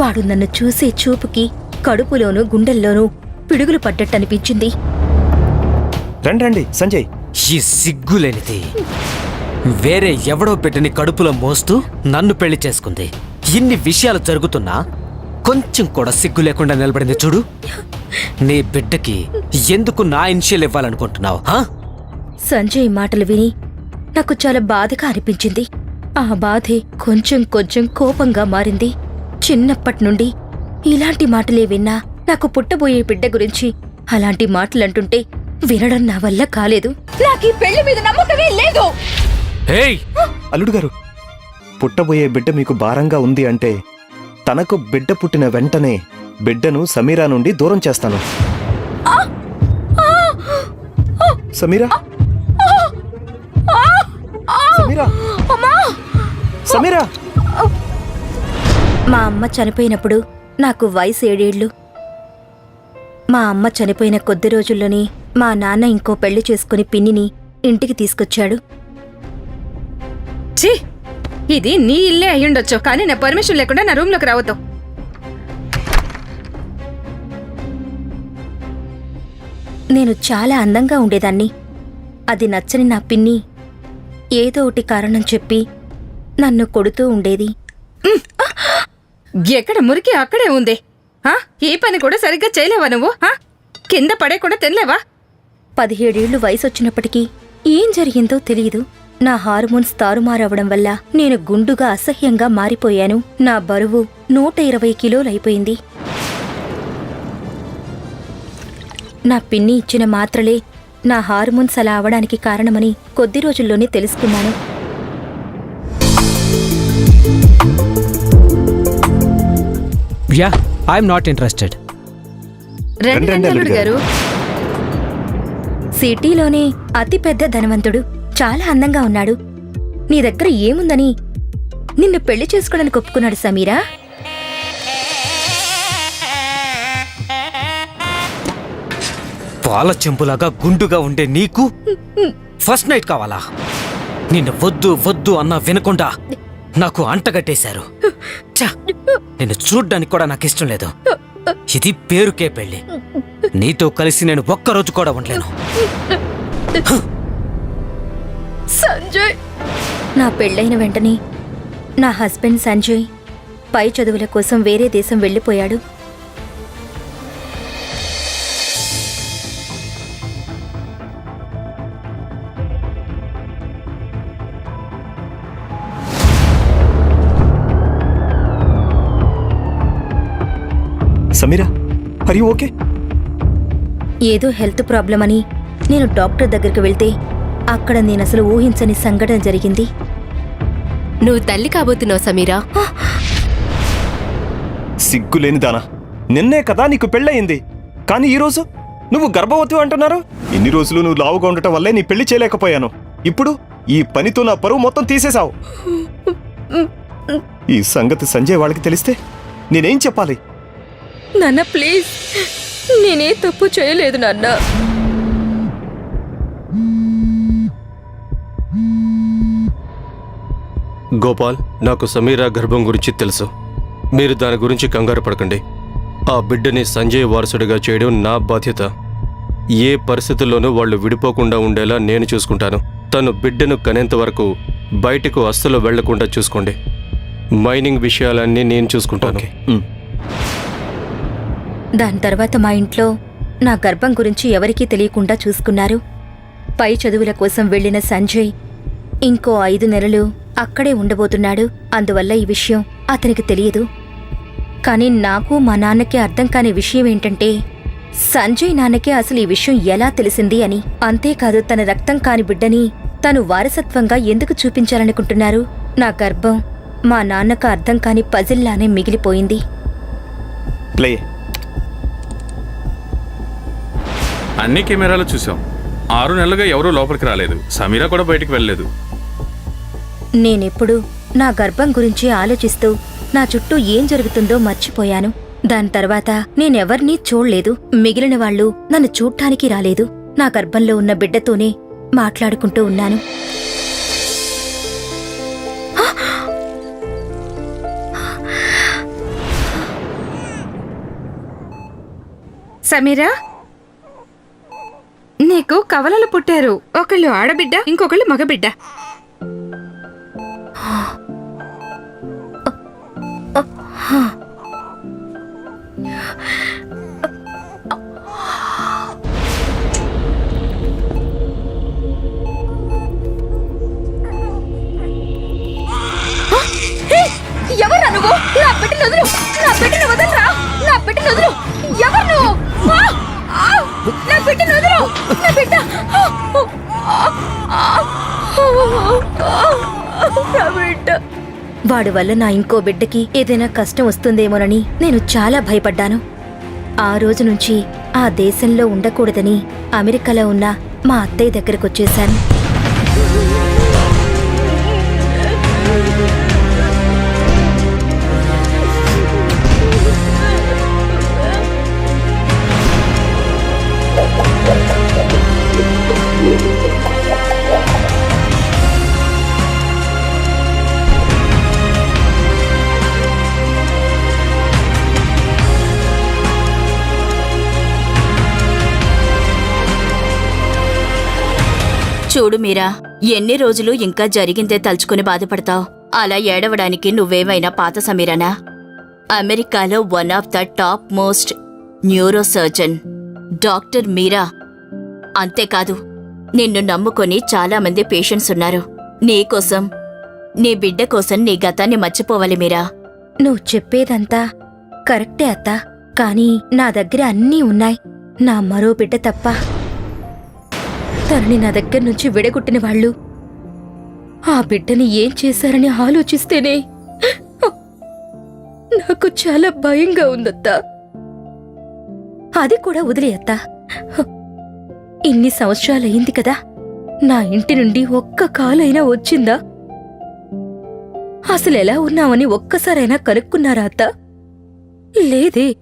వాడు నన్ను చూసే చూపుకి కడుపులోనూ గుండెల్లోనూ పిడుగులు పడ్డట్టనిపించింది. రండి రండి సంజయ్. ఈ సిగ్గులేనిది. వేరే ఎవడో పెట్టిని కడుపులో మోస్తూ నన్ను పెళ్ళి చేసుకుంది. ఇన్ని విషయాలు జరుగుతున్నా కొంచెం కూడా సిగ్గు లేకుండా నిలబడింది చూడు. నీ బిడ్డకి ఎందుకు నా ఇనిషియల్ ఇవ్వాలనుకుంటున్నావు హా? సంజయ్ మాటలు విని నాకు చాలా బాధగా అనిపించింది. ఆ బాధే కొంచెం కొంచెం కోపంగా మారింది. చిన్నప్పటి నుండి ఇలాంటి మాటలే విన్నా నాకు పుట్టబోయే బిడ్డ గురించి అలాంటి మాటలంటుంటే వినడం నా వల్ల కాలేదు. నాకు ఈ పెళ్ళి మీద నమ్మకమే లేదు. అల్లుడు గారు పుట్టబోయే బిడ్డ మీకు భారంగా ఉంది అంటే తనకు బిడ్డ పుట్టిన వెంటనే బిడ్డను సమీరా నుండి దూరం చేస్తాను. సమీరా? సమీరా? సమీరా? మా అమ్మ చనిపోయినప్పుడు నాకు వయసు ఏడేళ్ళు మా అమ్మ చనిపోయిన కొద్ది రోజుల్లోనే మా నాన్న ఇంకో పెళ్ళి చేసుకుని పిన్నిని ఇంటికి తీసుకొచ్చాడు. ఛీ! ఇది నీ ఇల్లే అయ్యుండొచ్చు కానీ నా పర్మిషన్ లేకుండా నా రూమ్లోకి రావద్దు. నేను చాలా అందంగా ఉండేదాన్ని. అది నచ్చని నా పిన్ని ఏదో ఒకటి కారణం చెప్పి నన్ను కొడుతూ ఉండేది. ఎక్కడ మురికి అక్కడే ఉంది. ఆ? పని కూడా సరిగ్గా చేయలేవా నువ్వు? కింద పడే కూడా తినలేవా పదిహేడేళ్ళు వయసొచ్చినప్పటికీ ఏం జరిగిందో తెలియదు నా హార్మోన్స్ తారుమారవడం వల్ల నేను గుండుగా అసహ్యంగా మారిపోయాను. నా బరువు నూట ఇరవై కిలోలైపోయింది. నా పిన్ని ఇచ్చిన మాత్రలే నా హార్మోన్స్ అలా అవడానికి కారణమని కొద్ది రోజుల్లోనే తెలుసుకున్నాను. యా ఐఎమ్ నాట్ ఇంట్రెస్టెడ్ రండి గారు. సిటీలోనే అతిపెద్ద ధనవంతుడు చాలా అందంగా ఉన్నాడు. నీ దగ్గర ఏముందని నిన్ను పెళ్ళి చేసుకోవడానికి ఒప్పుకున్నాడు సమీరా? పాల చెంపులాగా గుండుగా ఉండే నీకు ఫస్ట్ నైట్ కావాలా? నిన్ను వద్దు వద్దు అన్నా వినకుండా నాకు అంటగట్టేశారు. ఛ! నిన్ను చూడ్డానికి కూడా నాకు ఇష్టం లేదు. ఇది పేరుకే పెళ్ళి. నీతో కలిసి నేను ఒక్కరోజు కూడా ఉండలేను. సంజయ్! నా పెళ్ళైన వెంటనే నా హస్బెండ్ సంజయ్ పై చదువుల కోసం వేరే దేశం వెళ్ళిపోయాడు. సమీరా? ఆర్ యు ఓకే ఏదో హెల్త్ ప్రాబ్లం అని నేను డాక్టర్ దగ్గరికి వెళ్తే అక్కడ నేను అసలు ఊహించని సంఘటన జరిగింది. నువ్వు తల్లి కాబోతున్నావు సమీరా. సిగ్గులేని దానా. నిన్నే కదా నీకు పెళ్ళయింది. కానీ ఈ రోజు నువ్వు గర్భవతి అంటున్నారు? ఇన్ని రోజులు నువ్వు లావుగా ఉండటం వల్లే నీ పెళ్ళి చేయలేకపోయాను. ఇప్పుడు ఈ పనితో నా పరువు మొత్తం తీసేశావు. ఈ సంగతి సంజయ్ వాళ్ళకి తెలిస్తే నేనేం చెప్పాలి? నాన్న ప్లీజ్ నేనే తప్పు చేయలేదు నాన్న. గోపాల్ నాకు సమీరా గర్భం గురించి తెలుసు. మీరు దాని గురించి కంగారు పడకండి. ఆ బిడ్డని సంజయ్ వారసుడిగా చేయడం నా బాధ్యత. ఏ పరిస్థితుల్లోనూ వాళ్ళు విడిపోకుండా ఉండేలా నేను చూసుకుంటాను. తను బిడ్డను కనేంత వరకు బయటకు అస్సలు వెళ్ళకుండా చూసుకోండి. మైనింగ్ విషయాలన్నీ నేను చూసుకుంటాను. దాని తర్వాత మా ఇంట్లో నా గర్భం గురించి ఎవరికీ తెలియకుండా చూసుకున్నారు. పై చదువుల కోసం వెళ్ళిన సంజయ్ ఇంకో ఐదు నెలలు అక్కడే ఉండబోతున్నాడు. అందువల్ల ఈ విషయం అతనికి తెలియదు. కానీ నాకు మా నాన్నకి అర్థం కాని విషయం ఏంటంటే సంజయ్ నాన్నకే అసలు ఈ విషయం ఎలా తెలిసింది అని. అంతేకాదు తన రక్తం కాని బిడ్డని తను వారసత్వంగా ఎందుకు చూపించాలనుకుంటున్నారు? నా గర్భం మా నాన్నకు అర్థం కాని పజిల్లానే మిగిలిపోయింది. ప్లే. అన్ని కెమెరాలు చూసాం ఆరు నెలలుగా ఎవరూ లోపలికి రాలేదు. సమీరా కూడా బయటికి వెళ్ళలేదు. నేనెప్పుడు నా గర్భం గురించి ఆలోచిస్తూ నా చుట్టూ ఏం జరుగుతుందో మర్చిపోయాను. దాని తర్వాత నేనెవర్నీ చూడలేదు. మిగిలిన వాళ్ళు నన్ను చూడటానికి రాలేదు. నా గర్భంలో ఉన్న బిడ్డతోనే మాట్లాడుకుంటూ ఉన్నాను. సమీరా? నీకు కవలలు పుట్టారు. ఒకళ్ళు ఆడబిడ్డ ఇంకొకళ్ళు మగబిడ్డ. ఎవరు నువ్వు? నా బిడ్డను వదులు నా బిడ్డను వదలరా నా బిడ్డను వదులు ఎవరు నువ్వు? నా బిడ్డను వదులు నా బిడ్డ. నా బిడ్డ. వాడి వల్ల నా ఇంకో బిడ్డకి ఏదైనా కష్టం వస్తుందేమోనని నేను చాలా భయపడ్డాను. ఆ రోజు నుంచి ఆ దేశంలో ఉండకూడదని అమెరికాలో ఉన్న మా అత్తయ్య దగ్గరకు చూడు మీరా ఎన్ని రోజులు ఇంకా జరిగిందే తలుచుకుని బాధపడతావు. అలా ఏడవడానికి నువ్వేమైనా పాత సమీరానా? అమెరికాలో one of the top most neurosurgeon doctor Meera అంతేకాదు నిన్ను నమ్ముకొని చాలామంది పేషెంట్స్ ఉన్నారు. నీకోసం నీ బిడ్డ కోసం నీ గతాన్ని మర్చిపోవాలి మీరా. నువ్వు చెప్పేదంతా కరెక్టే అత్త కానీ నా దగ్గర అన్నీ ఉన్నాయి. నా మరో బిడ్డ తప్ప. తనని నా దగ్గర నుంచి విడగొట్టిన వాళ్ళు. ఆ బిడ్డని ఏం చేశారని ఆలోచిస్తేనే నాకు చాలా భయంగా ఉందత్తా. అది కూడా వదిలే అత్తా. ఇన్ని సంవత్సరాలయ్యింది కదా నా ఇంటి నుండి ఒక్క కాలైనా వచ్చిందా? అసలు ఎలా ఉన్నామని ఒక్కసారైనా కనుక్కున్నారా అత్త? లేదే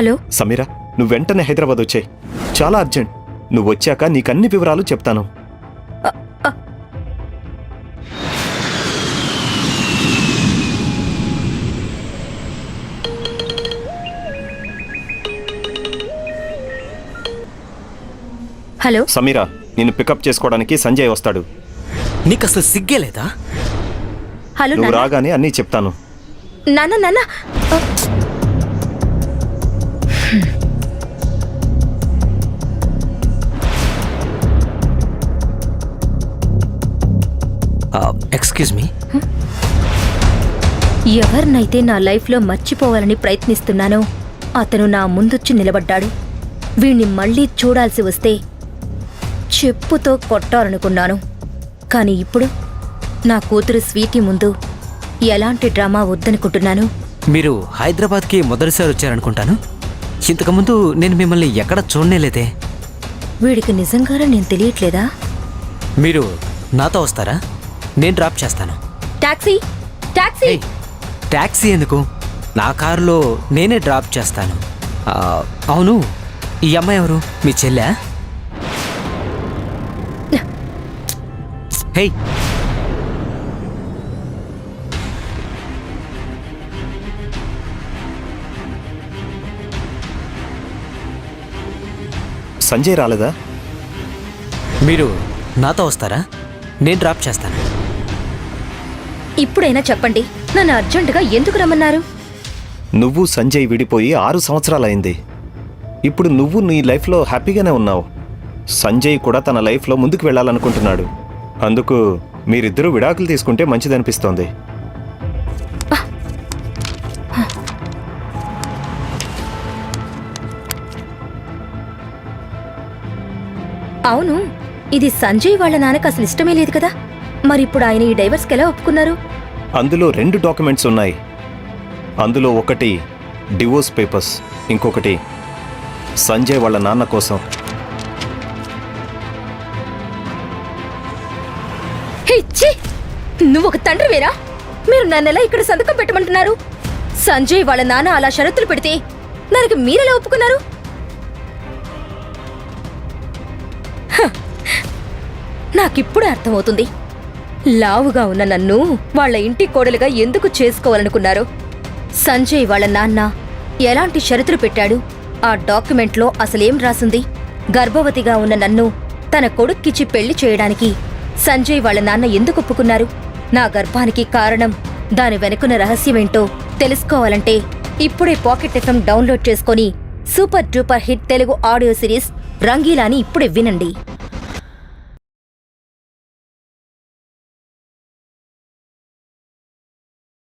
హలో. సమీరా నువ్వు వెంటనే హైదరాబాద్ వచ్చాయి. చాలా అర్జెంట్. నువ్వు వచ్చాక నీకన్ని వివరాలు చెప్తాను. హలో. సమీరా నిన్ను పికప్ చేసుకోవడానికి సంజయ్ వస్తాడు. నీకు అసలు సిగ్గే లేదా? హలో నువ్వు నాన్న. రాగానే అన్నీ చెప్తాను. నాన్న నాన్న. ఎక్స్క్యూజ్ మీ ఎవరినైతే నా లైఫ్లో మర్చిపోవాలని ప్రయత్నిస్తున్నానో అతను నా ముందొచ్చి నిలబడ్డాడు. వీణ్ణి మళ్ళీ చూడాల్సి వస్తే చెప్పుతో కొట్టాలనుకున్నాను. కానీ ఇప్పుడు నా కూతురు స్వీటీ ముందు ఎలాంటి డ్రామా వద్దనుకుంటున్నాను? మీరు హైదరాబాద్కి మొదటిసారి వచ్చారనుకుంటాను. ఇంతకుముందు నేను మిమ్మల్ని ఎక్కడ చూడనేలేదే వీడికి నిజంగానే నేను తెలియట్లేదా? మీరు నాతో వస్తారా? నేను డ్రాప్ చేస్తాను. Taxi taxi. ట్యాక్సీ ఎందుకు? నా కారులో నేనే డ్రాప్ చేస్తాను. ఆ, అవును ఈ అమ్మాయి ఎవరు? మీ చెల్లె? హే. సంజయ్ రాలేదా? మీరు నాతో వస్తారా? నేను డ్రాప్ చేస్తాను. ఇప్పుడైనా చెప్పండి. నన్ను అర్జెంటుగా ఎందుకు రమ్మన్నారు? నువ్వు సంజయ్ విడిపోయి ఆరు సంవత్సరాలైంది. ఇప్పుడు నువ్వు నీ లైఫ్లో హ్యాపీగానే ఉన్నావు. సంజయ్ కూడా తన లైఫ్లో ముందుకు వెళ్ళాలనుకుంటున్నాడు. అందుకు మీరిద్దరూ విడాకులు తీసుకుంటే మంచిదనిపిస్తోంది. అవును ఇది సంజయ్ వాళ్ళ నాన్నకు అసలు ఇష్టమే లేదు కదా? మరిప్పుడు ఆయన ఈ డైవర్స్కి ఎలా ఒప్పుకున్నారు? అందులో రెండు డాక్యుమెంట్స్ ఉన్నాయి. అందులో ఒకటి డివోర్స్ పేపర్స్ ఇంకొకటి సంజయ్ వాళ్ళ నాన్న కోసం. ఛీ! నువ్వు ఒక తండ్రివేరా మీరు నన్నెలా ఇక్కడ సంతకం పెట్టమంటున్నారు? సంజయ్ వాళ్ళ నాన్న అలా షరతులు పెడితే దానికి మీరెలా ఒప్పుకున్నారు? హ! నాకిప్పుడే అర్థమవుతుంది. లావుగా ఉన్న నన్ను వాళ్ళ ఇంటి కోడలుగా ఎందుకు చేసుకోవాలనుకున్నారు? సంజయ్ వాళ్ళ నాన్న ఎలాంటి షరతులు పెట్టాడు? ఆ డాక్యుమెంట్లో అసలేం రాసింది? గర్భవతిగా ఉన్న నన్ను తన కొడుక్కిచ్చి పెళ్ళి చేయడానికి సంజయ్ వాళ్ళ నాన్న ఎందుకు ఒప్పుకున్నారు? నా గర్భానికి కారణం దాని వెనుకున్న రహస్యమేంటో తెలుసుకోవాలంటే ఇప్పుడే పాకెట్ ఎఫ్ఎం డౌన్లోడ్ చేసుకొని super duper hit Telugu audio series రంగీలాని ఇప్పుడే వినండి.